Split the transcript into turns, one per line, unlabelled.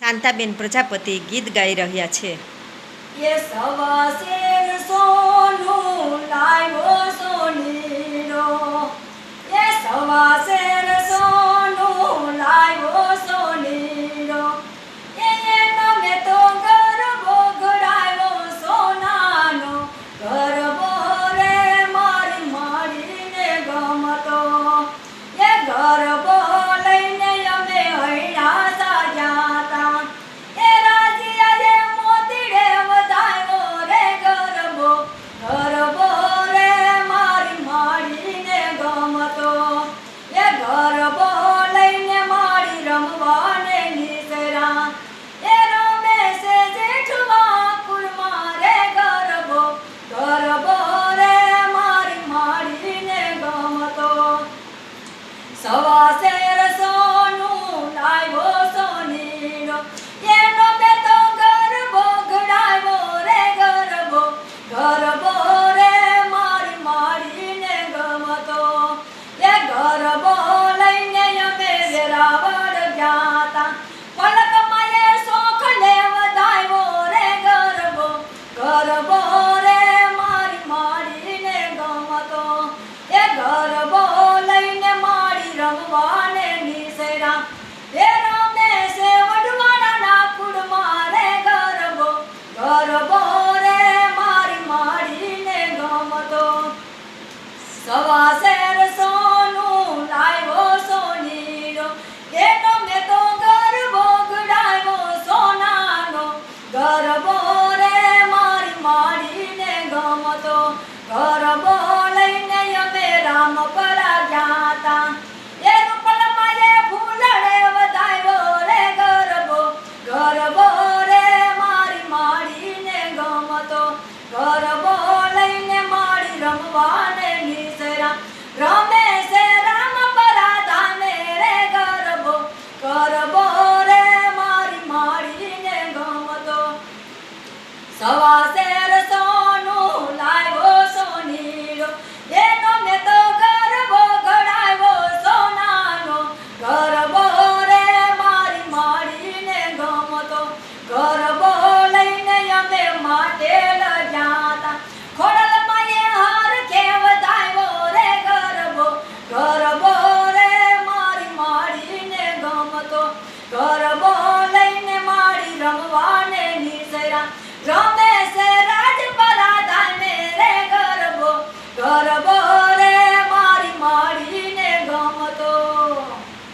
શાંતાબેન પ્રજાપતિ ગીત ગાઈ રહ્યા છે.
સવાસે રસોનું લાવ્યો સોનીનો એનો બે હતો ઘર બોલાઈને અમે રામ પરા જાતા એ ગરબો. ગરબો રે મારી માડીને ગમતો. ગરબો. લઈને સવાસે araba.